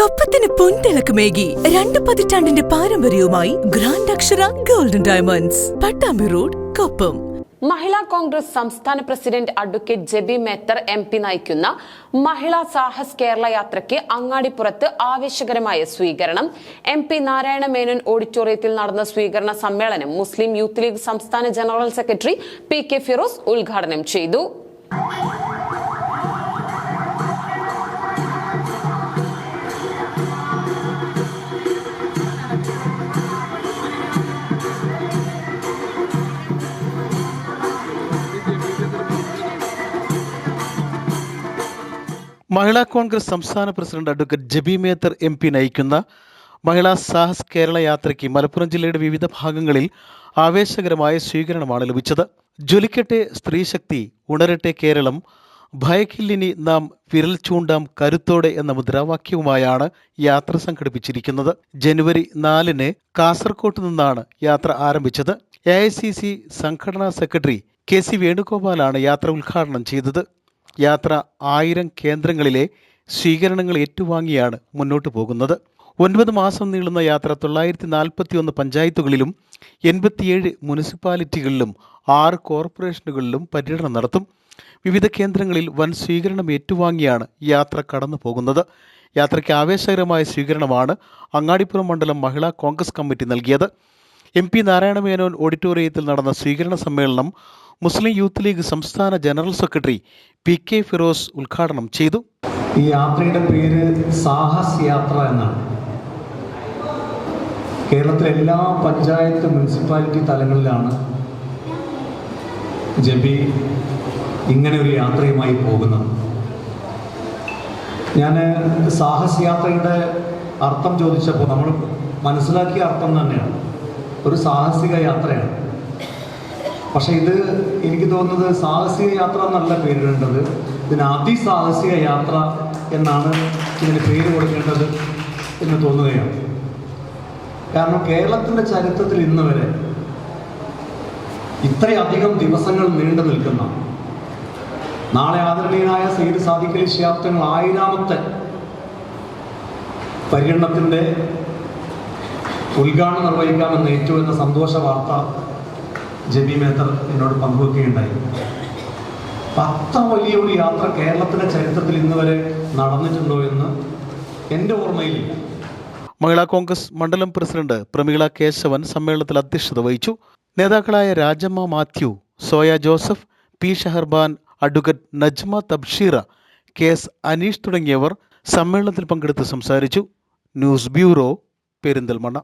കൊപ്പത്തിന് പൊൻതിളക്കമേകി രണ്ട് പതിറ്റാണ്ടിന്റെ പാരമ്പര്യവുമായി grand Akshara golden diamonds Pattambi road Koppam. Mahila Congress സംസ്ഥാന president advocate Jebi Mather M P നയിക്കുന്ന മഹിളാ സാഹസ് കേരള യാത്രയ്ക്ക് അങ്ങാടിപ്പുറത്ത് ആവേശകരമായ സ്വീകരണം. എം പി നാരായണ മേനോൻ ഓഡിറ്റോറിയത്തിൽ നടന്ന സ്വീകരണ സമ്മേളനം മുസ്ലിം യൂത്ത് ലീഗ് സംസ്ഥാന general secretary P K Firoz ഉദ്ഘാടനം ചെയ്തു. മഹിളാ കോൺഗ്രസ് സംസ്ഥാന president advocate Jebi Mather M P നയിക്കുന്ന മഹിളാ സാഹസ് കേരള യാത്രയ്ക്ക് മലപ്പുറം ജില്ലയുടെ വിവിധ ഭാഗങ്ങളിൽ ആവേശകരമായ സ്വീകരണമാണ് ലഭിച്ചത്. ജ്വലിക്കട്ടെ സ്ത്രീശക്തി ഉണരട്ടെ കേരളം ഭയക്കില്ലിനി നാം വിരൽ ചൂണ്ടാം കരുത്തോടെ എന്ന മുദ്രാവാക്യവുമായാണ് യാത്ര സംഘടിപ്പിച്ചിരിക്കുന്നത്. ജനുവരി നാലിന് കാസർകോട്ട് നിന്നാണ് യാത്ര ആരംഭിച്ചത്. എ ഐ സി സി സംഘടനാ സെക്രട്ടറി കെ സി വേണുഗോപാലാണ് യാത്ര ഉദ്ഘാടനം ചെയ്തത്. യാത്ര ആയിരം കേന്ദ്രങ്ങളിലെ സ്വീകരണങ്ങൾ ഏറ്റുവാങ്ങിയാണ് മുന്നോട്ട് പോകുന്നത്. ഒൻപത് മാസം നീളുന്ന യാത്ര തൊള്ളായിരത്തി നാൽപ്പത്തി ഒന്ന് പഞ്ചായത്തുകളിലും എൺപത്തിയേഴ് മുനിസിപ്പാലിറ്റികളിലും ആറ് കോർപ്പറേഷനുകളിലും പര്യടനം നടത്തും. വിവിധ കേന്ദ്രങ്ങളിൽ വൻ സ്വീകരണം ഏറ്റുവാങ്ങിയാണ് യാത്ര കടന്നു പോകുന്നത്. യാത്രയ്ക്ക് ആവേശകരമായ സ്വീകരണമാണ് അങ്ങാടിപ്പുറം മണ്ഡലം മഹിളാ കോൺഗ്രസ് കമ്മിറ്റി നൽകിയത്. എം പി നാരായണമേനോൻ ഓഡിറ്റോറിയത്തിൽ നടന്ന സ്വീകരണ സമ്മേളനം മുസ്ലിം യൂത്ത് ലീഗ് സംസ്ഥാന general secretary P K Firos ഉദ്ഘാടനം ചെയ്തു. ഈ യാത്രയുടെ പേര് സാഹസ് യാത്ര എന്നാണ്. കേരളത്തിലെ എല്ലാ പഞ്ചായത്ത് മുനിസിപ്പാലിറ്റി തലങ്ങളിലാണ് ജബി ഇങ്ങനെ ഒരു യാത്രയുമായി പോകുന്നത്. ഞാൻ സാഹസ് യാത്രയുടെ അർത്ഥം ചോദിച്ചപ്പോൾ നമ്മൾ മനസ്സിലാക്കിയ അർത്ഥം തന്നെയാണ്. ഒരു സാഹസിക യാത്രയാണ്. പക്ഷെ ഇത് എനിക്ക് തോന്നുന്നത് സാഹസിക യാത്ര എന്നല്ല പേരിടേണ്ടത്. ഇതിന് അതിസാഹസിക യാത്ര എന്നാണ് ഇതിന് പേര് കൊടുക്കേണ്ടത് എന്ന് തോന്നുകയാണ്. കാരണം കേരളത്തിന്റെ ചരിത്രത്തിൽ ഇന്ന് വരെ ഇത്രയധികം ദിവസങ്ങൾ നീണ്ടു നിൽക്കുന്ന നാളെ ആദരണീയനായ സയ്യിദ് സാദിഖലി ശിഹാബ് ആയിരാമത്തെ പര്യടനത്തിന്റെ ഉദ്ഘാടനം നിർവഹിക്കാമെന്ന് ഏറ്റവും എന്ന സന്തോഷ വാർത്ത ജബി മേത്തർ എന്നോട് പങ്കുവെക്കുകയുണ്ടായി. പത്ത വലിയ ഒരു യാത്ര കേരളത്തിന്റെ ചരിത്രത്തിൽ ഇന്ന് വരെ നടന്നിട്ടുണ്ടോ എന്ന് എന്റെ ഓർമ്മയിൽ മഹിളാ കോൺഗ്രസ് മണ്ഡലം പ്രസിഡന്റ് പ്രമീള കേശവൻ സമ്മേളനത്തിൽ അധ്യക്ഷത വഹിച്ചു. നേതാക്കളായ Rajamma Mathew Soya Joseph P Shaharban advocate Najma Thabsheera K S Aneesh തുടങ്ങിയവർ സമ്മേളനത്തിൽ പങ്കെടുത്ത് സംസാരിച്ചു. News bureau Perinthalmanna.